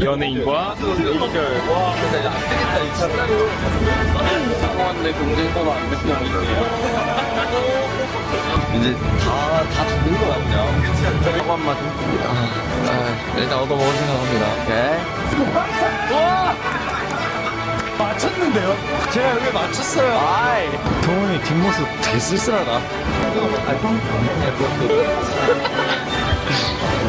연예인과 이별 상호한테 경쟁서로 안 됐으면 이제 다, 다 죽는 그냥. 사고 한마디 아, 일단 얻어먹을 생각합니다 맞췄는데요? 제가 여기 맞췄어요. 아이. 동훈이 뒷모습 되게 쓸쓸하다.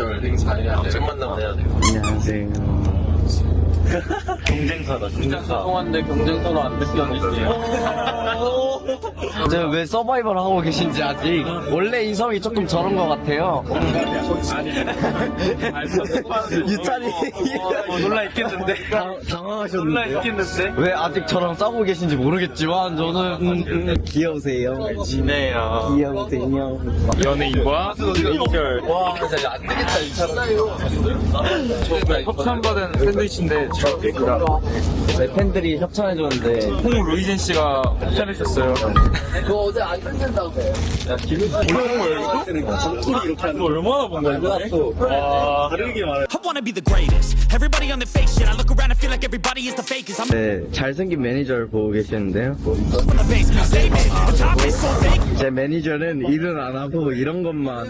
만나면 맞절 행사 해야 돼. 만나면 해야 돼. 안녕하세요. 경쟁사다, 진짜 경쟁사. 죄송한데 경쟁서로 안 됐으 면 제가 왜 서바이벌 하고 계신지 아직. 원래 인성이 조금 저런 것 같아요. 유찬이. 어, 놀라 있겠는데? 당황하셨는데요? 놀라 있겠는데? 왜 아직 저랑 싸우고 계신지 모르겠지만 저는 음, 음, 귀여우세요. 지네요. 귀여우세요. 연예인과 이별. 와 진짜 안 되겠다 이 사람 협찬받은 샌드위치인데 제가 네, 팬들이 협찬해줬는데 홍 루이젠 씨가 협찬해줬어요. 그거 어제 안 끝낸다고 너 얼마나 본 거야? 와, 다르게 말해. I wanna be the greatest. Everybody on the fake shit. I look around and feel like everybody is the fakest. I'm 네, 잘생긴 매니저를 보고 계시는데요. from the basement. Statement. The top is so fake. 제 매니저는 일은 안 하고 이런 것만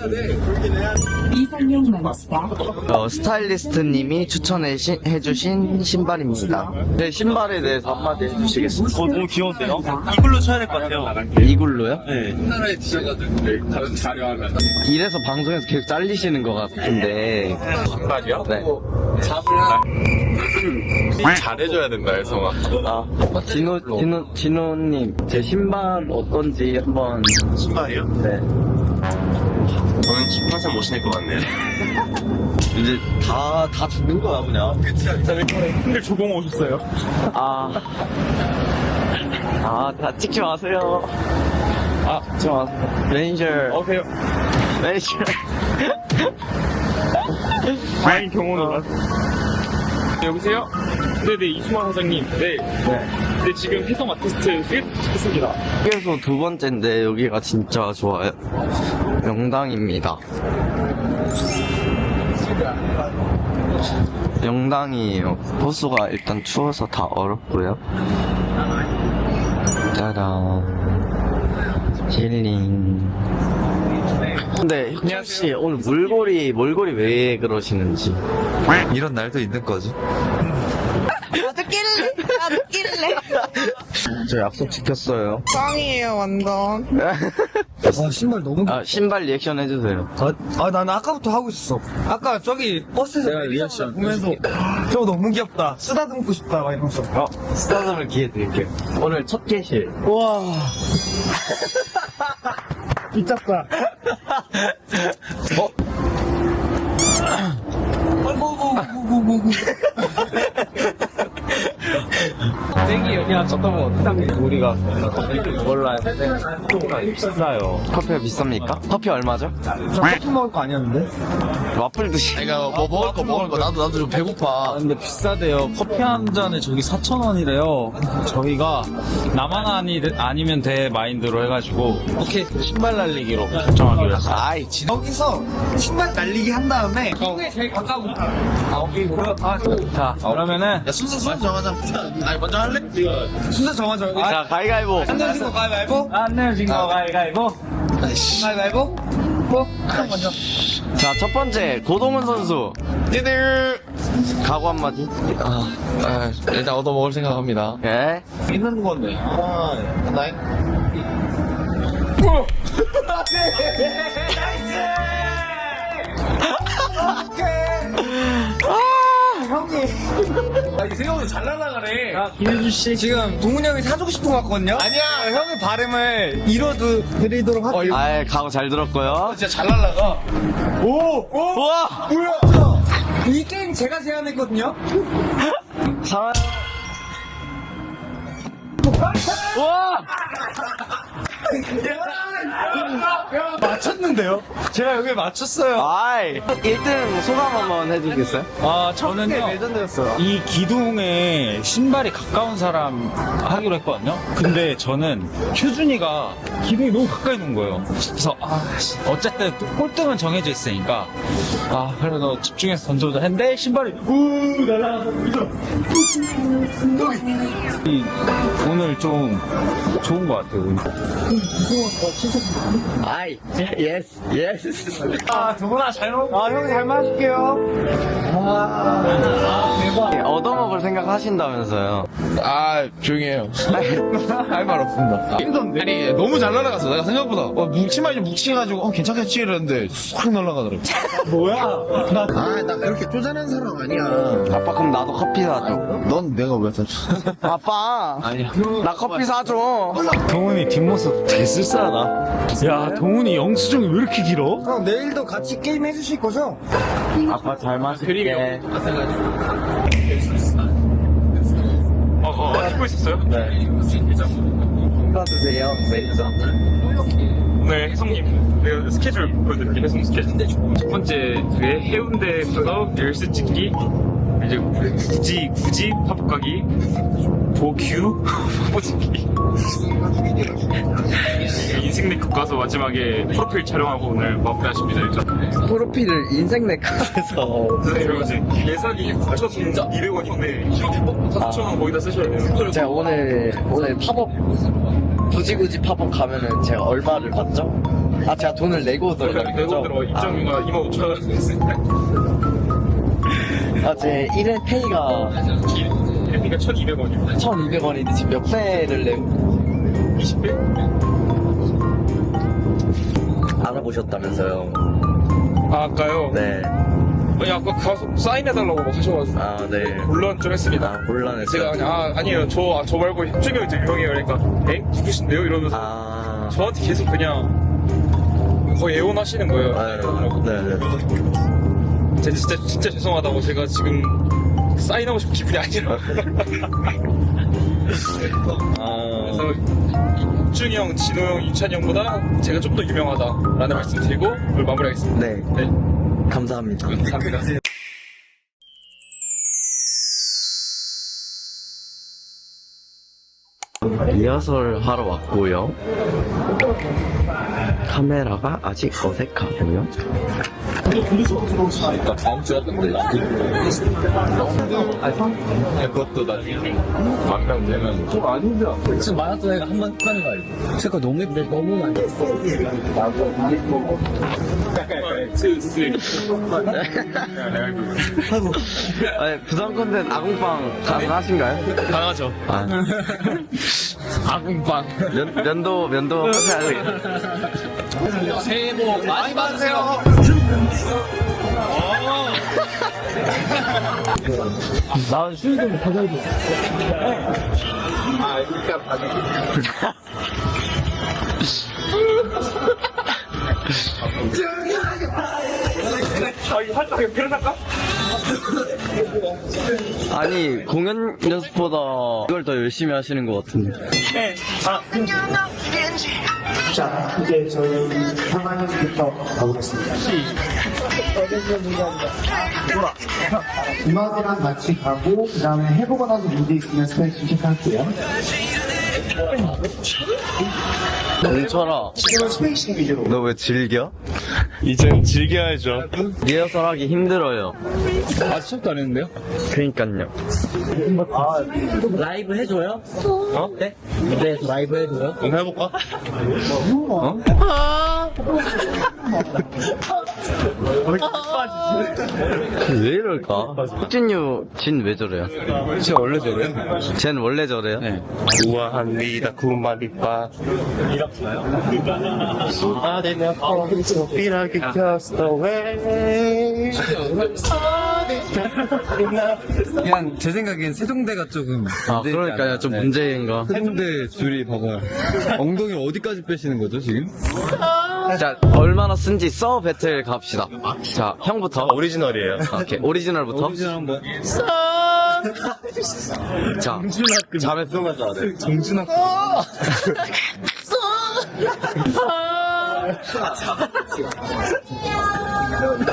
만수다. 어, 스타일리스트님이 추천해주신 신발입니다. 네, 신발에 대해서 한마디 해주시겠어요? 어, 너무 귀여운데요? 이걸로 쳐야 될 것 같아요. 이글로요? 네. 우리나라에 디자인가들 다른 자료하면 이래서 방송에서 계속 잘리시는 것 같은데. 신발이요? 네. 잘해줘야 된다, 혜성아. 아, 진호, 진호, 진호님, 제 신발 어떤지 한번. 신발이요? 네. 저는 18살 못 신을 것 같네요. 이제 다, 다 죽는 거야, 그냥. 근데 조공 오셨어요? 아. 아, 다 찍지 마세요. 아, 찍지 마세요. 매니저. 오케이. 매니저. 다행 경호는 네, 여보세요? 네네, 이수만 사장님. 네. 네. 네, 지금 혜성 아티스트 소개했습니다. 여기에서 두 번째인데 여기가 진짜 좋아요. 영당입니다. 영당이에요. 호수가 일단 추워서 다 얼었고요. 짜란. 힐링. 근데 혁준 씨 오늘 몰골이 몰골이 왜 그러시는지. 이런 날도 있는 거지. 나도 낄래. 나도 낄래. 저 약속 지켰어요. 짱이에요, 완전. 아, 신발 너무. 아 신발 리액션 해주세요. 아, 아, 나는 아까부터 하고 있었어. 아까 저기 버스에서 리액션 보면서 저거 너무 귀엽다. 쓰다듬고 싶다, 막 이러면서. 어 스타덤을 기회 드릴게요. 오늘 첫 개실. 우와. 미쳤다. 어? ไม่ไม่ไม่ 땡기 여기랑 쳤다면 어떻게 우리가 몰라요. 조금 비싸요. 커피가 비쌉니까? 커피 얼마죠? 저 커피 먹을 거 아니었는데? 와플 드시. 그러니까 뭐 먹을 거 먹을 거 나도 나도 좀 배고파 근데 비싸대요. 커피 한 잔에 저기 4,000원이래요. 저희가 나만 아니, 아니면 돼 마인드로 해가지고 오케이 신발 날리기로 결정하기로 했어요. 아이 진. 여기서 신발 날리기 한 다음에 형에 제일 가까운 아, 오케이. 그럼, 아, 자 그러면은 야 순서 순서 정하자 아니 먼저 할래? 순서 정하자. 자 가위가위보. 안 내어진 거 가위바위보? 안 내어진 거 가위가위보. 가위바위보? 뭐? 형 먼저. 자 첫 번째 고동훈 선수. 니들 각오 한마디. 아, 아 일단 얻어먹을 생각합니다 예. 있는 건데. 아 나이 형이 아니 생각보다 잘 날아가네. 아, 김혜준 씨. 지금 동훈이 형이 사주고 싶은 것 같거든요? 아니야! 형의 바람을 이뤄드 드리도록 할게요. 아예 각오 잘 들었고요. 진짜 잘 날아가. 우와! 이 게임 제가 제안했거든요? 사랑. 우와! 맞췄는데요? 제가 여기 맞췄어요. 아이, 1등 소감 한번 해주겠어요? 아, 저는요. 레전드였어요. 이 기둥에 신발이 가까운 사람 하기로 했거든요. 근데 저는 효준이가 기둥이 너무 가까이 놓은 거예요. 그래서 아 씨, 어쨌든 꼴등은 정해져 있으니까 아 그래도 집중해서 던져보자 했는데 신발이 우 날아가서 이, 오늘 좀 좋은 것 같아요. 오늘. 아이, 예스, 예스. 아, 동훈아 잘 먹, 아, 형이 잘 맞을게요. 얻 어먹을 생각 하신다면서요. 아 조용히 해요. 할 말 없습니다. 힘든데? 아니 너무 잘 날아갔어. 내가 생각보다 어, 뭉치만 좀 뭉치해가지고 어, 괜찮겠지 이랬는데 싹 날아가더라고. 아, 나 그렇게 쪼잔한 사람 아니야. 아빠, 그럼 나도 커피 사줘. 넌 내가 왜 사줘? 아빠. 아니야. 나 커피 사줘. 동훈이 뒷모습 되게 쓸쓸하다. 야, 동훈이 영수증이 왜 이렇게 길어? 형, 내일도 같이 게임 해주실 거죠? 아빠 잘 마실게. 어, 어, 찍고 있었어요? 받으세요, 매니저. 오늘 혜성님 내가 스케줄 보여드릴게요 혜성 스케줄 첫 번째 그게 해운대에서 릴스 찍기 이제 굳이 굳이 팝업 가기 도큐 팝업 찍기 인생 네컷 가서 마지막에 프로필 촬영하고 오늘 마무리하십니다 일단 프로필을 인생 네컷에서. 그리고 이제 예산이 9,200원인데 4,000원 거기다 쓰셔야 돼요 제가 오늘, 오늘 팝업, 굳이 굳이 팝업 가면은 제가 얼마를 받죠? 아, 제가 돈을 내고 들어가는 내고 거죠? 들어 입장료가 2만 5천 원 아, 제 1회 페이가 해피가 1,200원이요 1,200원인데 지금 몇 배를 내고 20배? 알아보셨다면서요? 아, 아까요? 네. 아니 아까 가서 사인해달라고 막 하셔가지고 아, 네. 곤란 좀 했습니다 아, 곤란했어요. 제가 그냥 아 아니에요 저, 아, 저 말고 협준이 형이 되게 유명해요 그러니까 엥? 누구신데요? 이러면서 아, 저한테 계속 그냥 거의 애원하시는 거예요 아유, 네네. 제가 진짜 진짜 죄송하다고 제가 지금 사인하고 싶은 기분이 아니라 아, 그래서 협준이 형, 진호 형, 윤찬이 형보다 제가 좀 더 유명하다라는 말씀 드리고 오늘 마무리하겠습니다 네. 네 감사합니다. 감사합니다 리허설 하러 왔고요. 카메라가 아직 어색하군요. 다음 주에 하던데. 그것도 나중에 만명 되면 지금 마라톤 애가 한번 하는 거 알죠? 제가 너무 예쁜데 너무 많이 아니, 부산 컨텐츠 아궁빵 가능하신가요? 가능하죠. 아, 아궁빵 면, 면도, 면도 하셔야 되겠다. 새해 복 많이 받으세요. 나 쉬는 좀 가져야지. 아니 공연 연습보다 이걸 더 열심히 하시는 것 같은데. 자, 이제 저희 상황부터 가보겠습니다. 음악이랑 같이 가고, 그 다음에 해보고 나서 문제 있으면 스트레칭 체크할게요. 동철아, 지금은 스페이싱 위주로. 너 왜 즐겨? 이젠 즐겨야죠. 리허설 하기 힘들어요. 아직 시작도 안 했는데요? 그니까요. 라이브 해줘요? 어? 네? 네, 라이브 해줘요? 오늘 해볼까? 왜 이럴까? 흑진유 진 왜 저래요? 진짜 원래 저래요? 쟤는 원래 저래요? 네. 우아합니다 구마리빠 그냥 제 생각엔 세종대가 조금 아 그러니까요 좀 문제인가 세종대 줄이 봐봐요 엉덩이를 어디까지 빼시는 거죠 지금? 자 얼마나 쓴지 써 배틀 갑시다. 자 형부터. 오리지널이에요. 오케이. 오리지널부터. 오리지널 한번 자 잘했어 정준학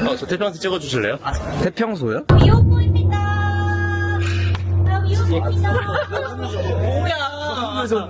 어, 저 태평한테 찍어주실래요? 태평소요? 미호포입니다. 아, 미호포입니다. 가자,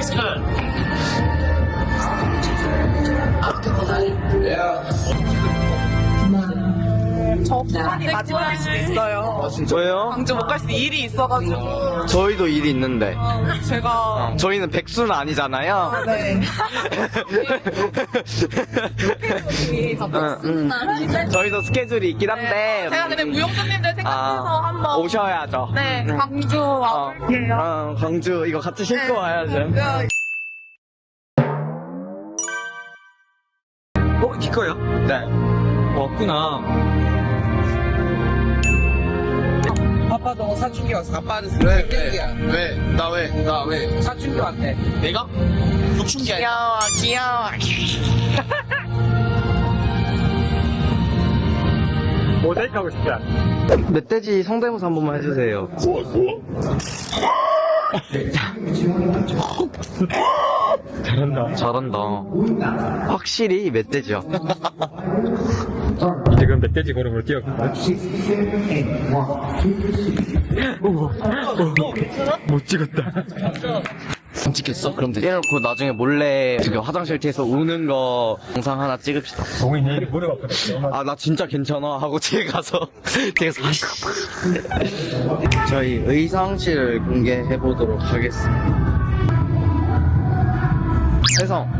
It's good. 저 부산이 마지막일 수도 있어요. 왜요? 광주 못 갈 수 일이 있어가지고. 저희도 일이 있는데 제가. 저희는 백수는 아니잖아요. 네. 응, 응. 저희도 스케줄이 있긴 한데 제가 근데 무용수님들 생각해서 아, 한번. 오셔야죠. 네, 광주 어, 와볼게요. 어, 광주 이거 같이 신고 와야죠. 어, 기꺼요? 네. 없구나. 아빠도 사춘기 왔어. 아빠는 왜? 왜? 나 왜? 나 왜? 사춘기 왔대. 내가? 욕충기 아니야 귀여워, 귀여워. 멧돼지 성대모사 한 번만 해주세요. 잘한다. 잘한다. 확실히 멧돼지야. 지금 멧돼지 걸음을 뛰었고 못 찍었다. 안 찍혔어? 그럼 돼. 이래놓고 나중에 몰래 저기 화장실 뒤에서 우는 거 영상 하나 찍읍시다. 동인이 무릎 아프다 아, 나 진짜 괜찮아. 하고 뒤에 가서, 뒤에 가서. 저희 의상실을 공개해 보도록 하겠습니다. 해성.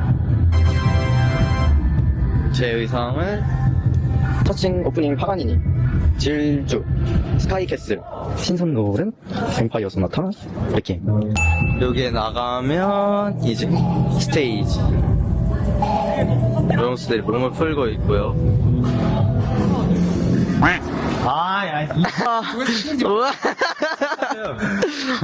제 의상은 터칭 오프닝 파가니니, 질주, 스카이캐슬, 신선 노을은 뱀파이어 소나타, 이렇게. 여기에 나가면 이제 스테이지. 모형수들이 몸을 풀고 있고요. 아, 야, 이 우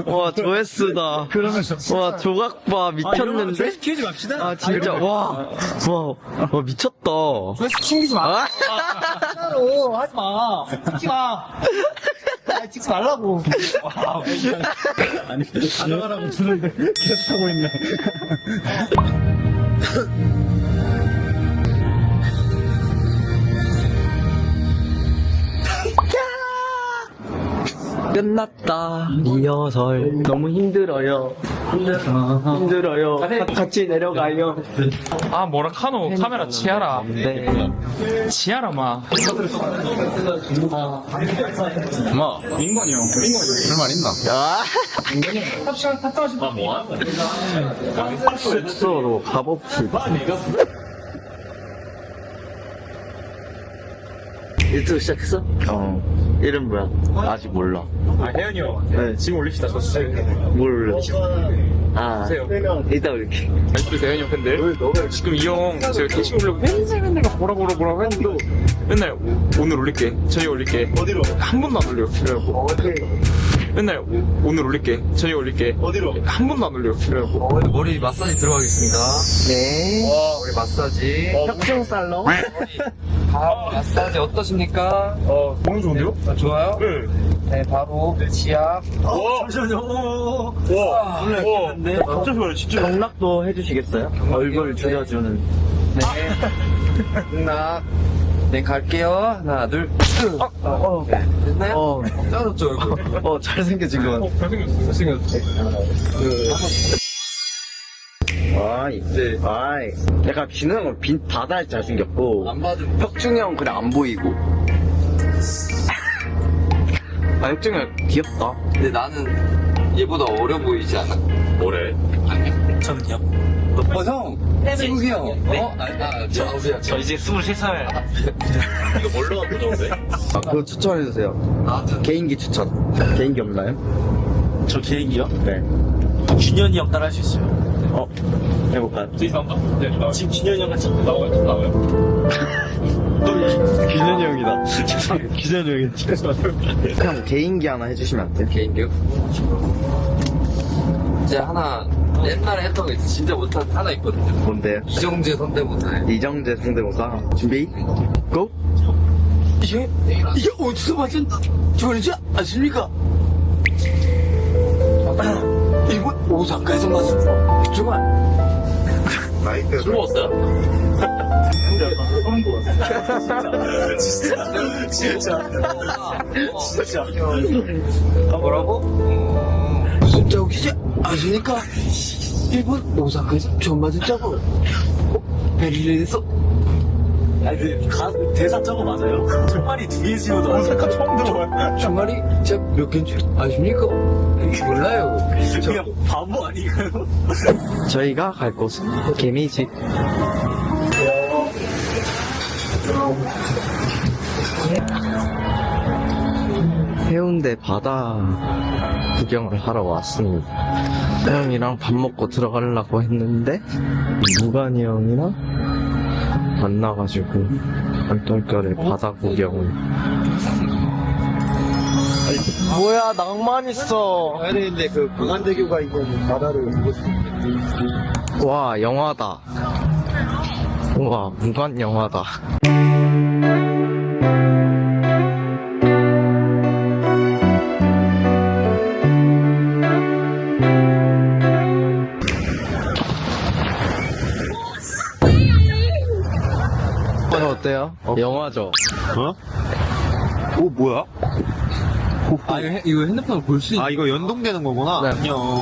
와. 와, 조회수다. 그러면서 와, 조각봐, 미쳤는데? 키우지 맙시다. 아, 진짜, 와. 와, 와, 미쳤다. 조회수 챙기지 마. 아, 진짜로 하지 마. 찍지 마. 아, 찍지 말라고. 와, 아니, 안 나가라고 주는데 계속 하고 있네. 끝났다. 리허설. 너무 힘들어요. 힘들어요. 같이 내려가요. 아 뭐라 카노 카메라 치아라 네. 치아라 마 뭐? 민건이 형 할말 있나? 야. 숙소로 가봅시다. 유튜브 시작했어? 어. 이름 뭐야? 아직 몰라. 아 혜연이 형 네. 지금 올립시다 저 진짜 뭘 올려? 아. 보세요. 이따 올릴게. 아직도 혜연이 형 팬들 지금 이 형 제가 게시물 올려고 맨날 맨날 뭐라 뭐라 뭐라 했는데 맨날 오- 오늘 올릴게 저녁에 올릴게 어디로? 한 번도 안 올려 그래갖고 맨날 오, 늘 올릴게 저녁 올릴게 어디로? 한 번도 안 올려 그래갖고 머리 마사지 들어가겠습니다. 네. 머리 마사지. 혁정 살롱. 밥 마사지 어떠십니까? 어 너무 좋은데요? 아, 좋아요? 네 네, 바로 치약. 잠시만요. 오, 와, 놀래. 와, 네. 진짜 좋아요 진짜 경락도 해주시겠어요? 얼굴 줄여주는. 네. 응낙. 네, 갈게요. 하나, 둘, 으. 어, 어, 네. 됐나요? 어, 짜졌죠, 얼굴? 어, 잘생겨진 것 같아. 잘생겼어 잘생겼어 아이, 네. 아이. 약간 건 빈, 바다에 잘생겼고. 안 받으면. 혁중이 형 그래 안 보이고. 아, 혁중이 형 귀엽다. 근데 나는 얘보다 어려 보이지 않아? 뭐래? 저는요? 어, 형! 승국이 형! 어? 아, 아, 저, 미안. 저 이제 23살. 이거 뭘로 하면 좋은데? 아, 그거 추천해주세요. 나한테. 개인기 추천. 개인기 없나요? 저 개인기요? 네. 준현이 형 따라 할 수 있어요. 어, 해볼까요? 지금 네 나와요 지금 진현이 형 같이 나와요 좀 나와요 규현이 형이다. 규현이 형이다. 형 개인기 하나 해주시면 안 돼요? 개인기요? 제가 하나, 옛날에 했던 거 있어. 진짜 못한 하나 있거든요. 뭔데요? 이정재 성대모사. 이정재 성대모사. 준비, 고! 이게, 이게 어디서 맞은 저리지 않습니까? 이거 오사카에서 맞은 정말. 마이크. 술 먹었어요? 진짜. 아, 뭐라고? 무슨 자국이지? 아십니까? 일본 오사카에서 처음 맞은 자국. 어? 베를린에서 아니, 그, 가, 대사 저거 맞아요? 정말이 두 개 지어도 어색한 처음 들어봐요. 주말이 제가 몇 개인지 아십니까? 몰라요. 저, 그냥 바보 아닌가요? 저희가 갈 곳은 개미집. 해운대 바다 구경을 하러 왔습니다. 형이랑 밥 먹고 들어가려고 했는데 무관이 형이랑 만나가지고 얼떨결에 바다 구경을 뭐야 낭만 있어 가야 되는데 그 강한대교가 있는 바다를 보고. 와 영화다 와 무관 영화다 어때요? 영화죠? 오, 뭐야? 아, 이거, 이거 핸드폰을 볼수 있... 아, 이거 연동되는 거구나. 네. 안녕.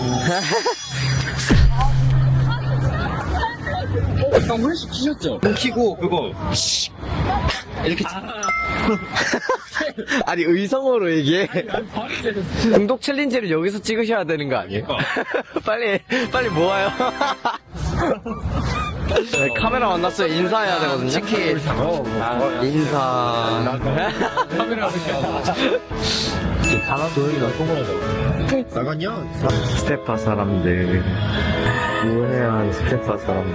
형 홀씩 키셨죠? 키고, 그거. 이렇게 아니 의성어로 얘기해 중독 챌린지를 여기서 찍으셔야 되는 거 아니에요? 빨리 빨리 모아요 네, 카메라 만났어요 인사해야 되거든요 치킨 아, 인사 나갔냐? 스테파 사람들 무해한 스테파 사람들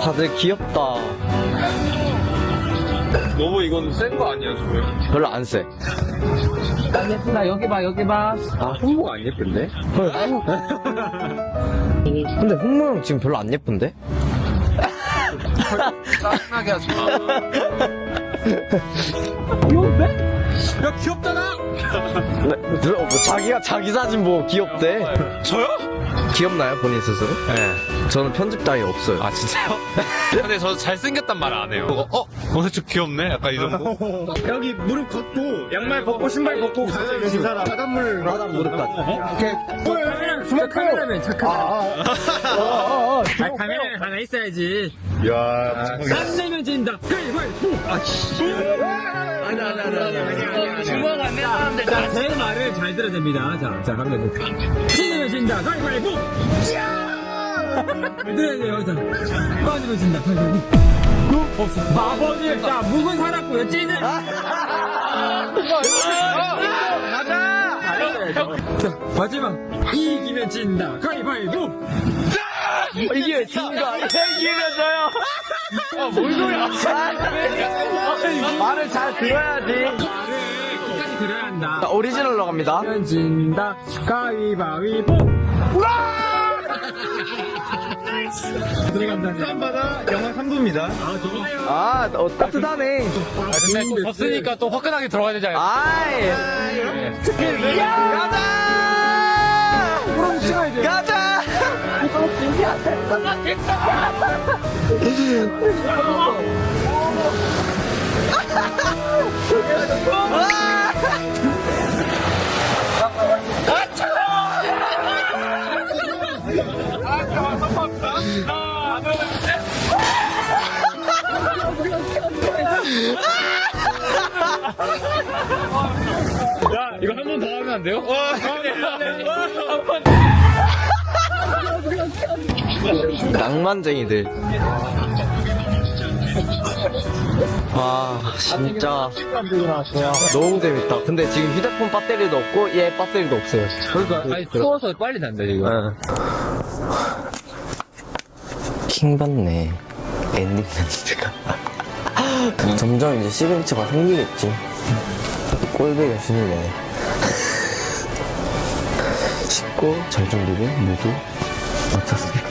다들 귀엽다 너무 이건 센 거 아니야 지금 별로 안 쎄. 나 여기 봐, 여기 봐. 아, 홍모가 안 예쁜데? 근데 홍모 형 지금 별로 안 예쁜데? 짜증나게 하지 마. 야 귀엽잖아 네, 누- 뭐 자기가 자기 사진 보고 귀엽대. 저요? 귀엽나요, 본인 스스로? 네. 저는 편집 따위 없어요. 아 진짜요? 근데 저 잘생겼단 말 안 해요 어? 어? 저 귀엽네? 약간 이 정도? 여기 무릎 걷고, 양말 벗고, 신발 벗고, 가야 이 사람. 바닷물. 바닥 무릎까지. 카메라맨 착하다. 아, 카메라는 하나 있어야지 야, 안 내면 진다 가위바위보 아니, 아니, 아니, 아니. 아니. 안 되는 사람들 자, 제 말을 잘 들어야 됩니다. 자, 자, 갑니다. 지내면 진다. 가위바위보! 들어야 돼요. 자, 빠지면 진다. 가위바위보. 없어. 마법이 자, 묵은 살았고요. 찌는. 자, 마지막. 이기면 진다. 가위바위보! 이게 진가. 이기면 져요. 아, 뭔 소리야. 말을 말을 잘 들어야지. 끝까지 들어야 한다. 자, 오리지널로 갑니다. 진다. 가위바위보. 들어간다. 쌈바다 영하 3도입니다. 아, 어, 따뜻하네. 근데 또 졌으니까 또 화끈하게 들어가야 되잖아요. 아이. 가자! 가자! 이거 한 번 더 하면 안 돼요? 낭만쟁이들. 와, 진짜. 너무 재밌다. 근데 지금 휴대폰 배터리도 없고, 얘 배터리도 없어요. 그러니까 아니 추워서 빨리 난다 지금. 응. 킹 받네. 엔딩 멘트가. 점점 이제 시그니처가 생기겠지. 꼴배기가 신이네. 쉽고 잘 준비된 모두 마쳤습